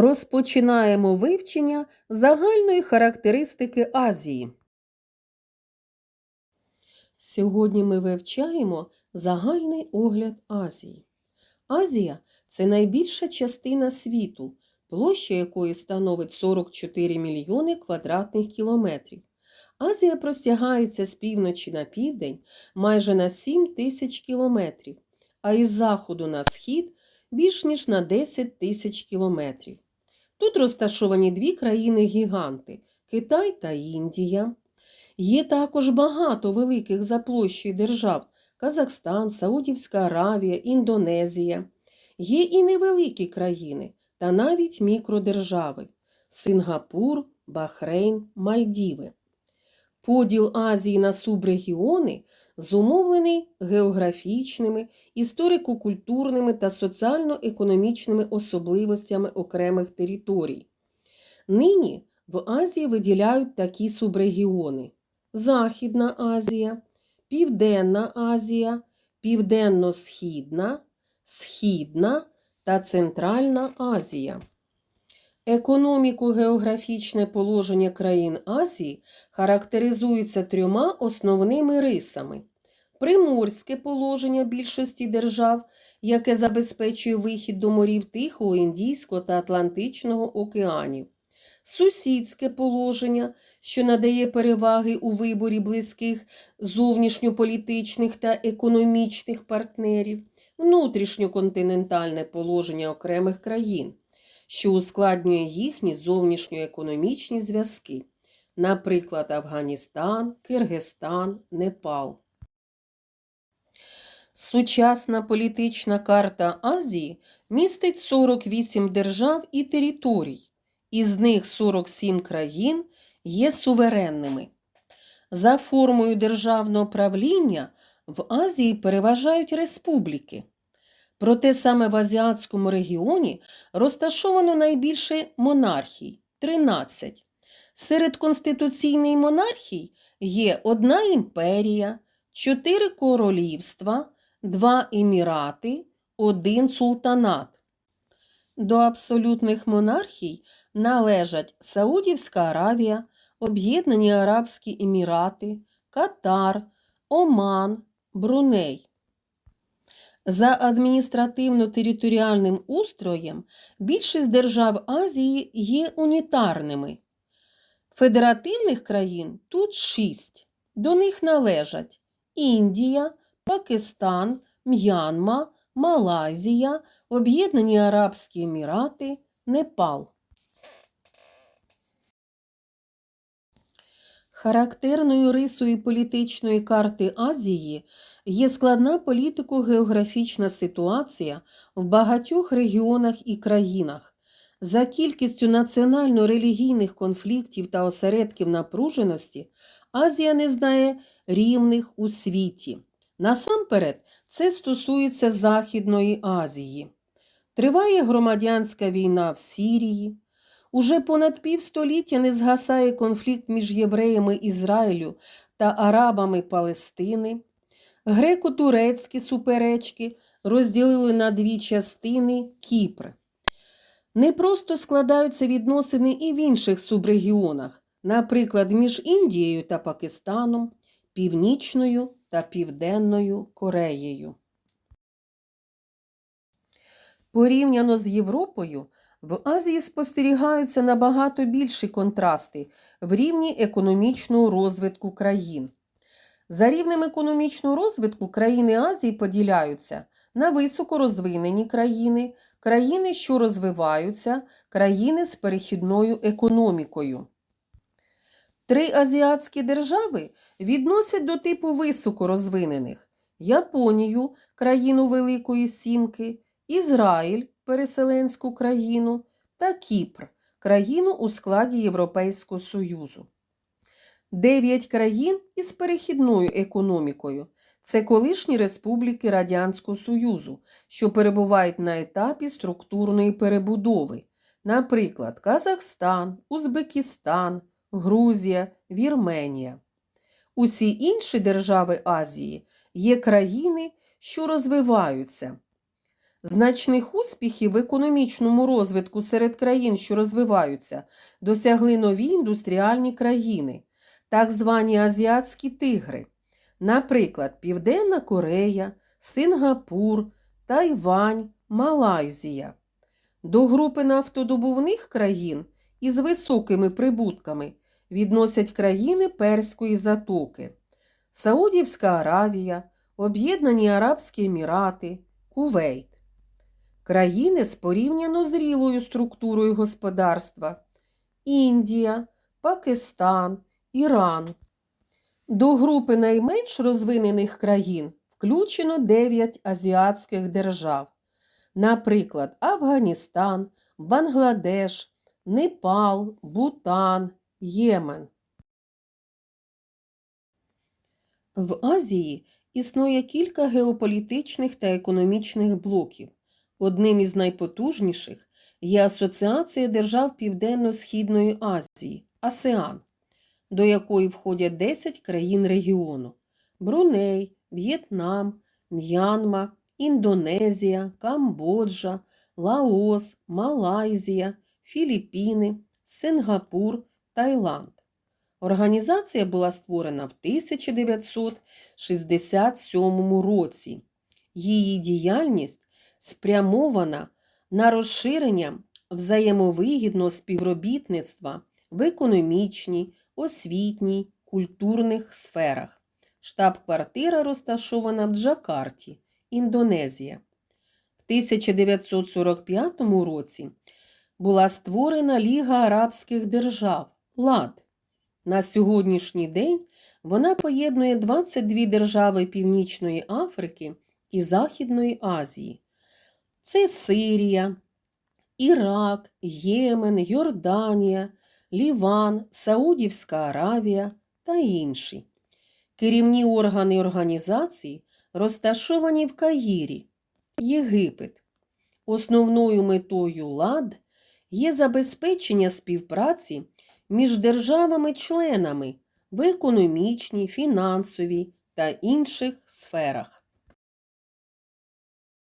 Розпочинаємо вивчення загальної характеристики Азії. Сьогодні ми вивчаємо загальний огляд Азії. Азія це найбільша частина світу, площа якої становить 44 мільйони квадратних кілометрів. Азія простягається з півночі на південь майже на 7 тисяч кілометрів, а із заходу на схід більш ніж на 10 тисяч кілометрів. Тут розташовані дві країни-гіганти Китай та Індія. Є також багато великих за площею держав Казахстан, Саудівська Аравія, Індонезія. Є і невеликі країни та навіть мікродержави Сингапур, Бахрейн, Мальдіви. Поділ Азії на субрегіони зумовлений географічними, історико-культурними та соціально-економічними особливостями окремих територій. Нині в Азії виділяють такі субрегіони: Західна Азія, Південна Азія, Південно-Східна, Східна та Центральна Азія. Економіко-географічне положення країн Азії характеризується трьома основними рисами: приморське положення більшості держав, яке забезпечує вихід до морів Тихого, Індійського та Атлантичного океанів, сусідське положення, що надає переваги у виборі близьких зовнішньополітичних та економічних партнерів, внутрішньоконтинентальне положення окремих країн що ускладнює їхні зовнішньоекономічні зв'язки, наприклад, Афганістан, Киргизстан, Непал. Сучасна політична карта Азії містить 48 держав і територій, із них 47 країн є суверенними. За формою державного правління в Азії переважають республіки. Проте саме в Азіатському регіоні розташовано найбільше монархій 13. Серед конституційних монархій є одна імперія, чотири королівства, два емірати, один султанат. До абсолютних монархій належать Саудівська Аравія, Об'єднані Арабські Емірати, Катар, Оман, Бруней. За адміністративно-територіальним устроєм більшість держав Азії є унітарними. Федеративних країн тут шість. До них належать Індія, Пакистан, М'янма, Малайзія, Об'єднані Арабські Емірати, Непал. Характерною рисою політичної карти Азії є складна політико-географічна ситуація в багатьох регіонах і країнах. За кількістю національно-релігійних конфліктів та осередків напруженості Азія не знає рівних у світі. Насамперед, це стосується Західної Азії. Триває громадянська війна в Сірії. Уже понад півстоліття не згасає конфлікт між євреями Ізраїлю та арабами Палестини. Греко-турецькі суперечки розділили на дві частини Кіпр. Не просто складаються відносини і в інших субрегіонах, наприклад, між Індією та Пакистаном, Північною та Південною Кореєю. Порівняно з Європою. В Азії спостерігаються набагато більші контрасти в рівні економічного розвитку країн. За рівнем економічного розвитку країни Азії поділяються на високорозвинені країни, країни, що розвиваються, країни з перехідною економікою. Три азіатські держави відносять до типу високорозвинених Японію, країну Великої Сімки, Ізраїль переселенську країну та Кіпр країну у складі Європейського Союзу. Дев'ять країн із перехідною економікою це колишні республіки Радянського Союзу, що перебувають на етапі структурної перебудови, наприклад, Казахстан, Узбекистан, Грузія, Вірменія. Усі інші держави Азії є країни, що розвиваються. Значних успіхів в економічному розвитку серед країн, що розвиваються, досягли нові індустріальні країни, так звані азіатські тигри, наприклад, Південна Корея, Сингапур, Тайвань, Малайзія. До групи нафтодобувних країн із високими прибутками відносять країни Перської затоки, Саудівська Аравія, Об'єднані Арабські Емірати, Кувейт. Країни з порівняно зрілою структурою господарства Індія, Пакистан, Іран. До групи найменш розвинених країн включено 9 азіатських держав, наприклад, Афганістан, Бангладеш, Непал, Бутан, Ємен. В Азії існує кілька геополітичних та економічних блоків. Одним із найпотужніших є Асоціація держав Південно-Східної Азії АСЕАН, до якої входять 10 країн регіону: Бруней, В'єтнам, М'янма, Індонезія, Камбоджа, Лаос, Малайзія, Філіппіни, Сингапур, Таїланд. Організація була створена в 1967 році. Її діяльність спрямована на розширення взаємовигідного співробітництва в економічній, освітній, культурних сферах. Штаб-квартира розташована в Джакарті, Індонезія. В 1945 році була створена Ліга Арабських держав ЛАД. На сьогоднішній день вона поєднує 22 держави Північної Африки і Західної Азії. Це Сирія, Ірак, Ємен, Йорданія, Ліван, Саудівська Аравія та інші. Керівні органи організації розташовані в Каїрі, Єгипет. Основною метою ЛАД є забезпечення співпраці між державами-членами в економічній, фінансовій та інших сферах.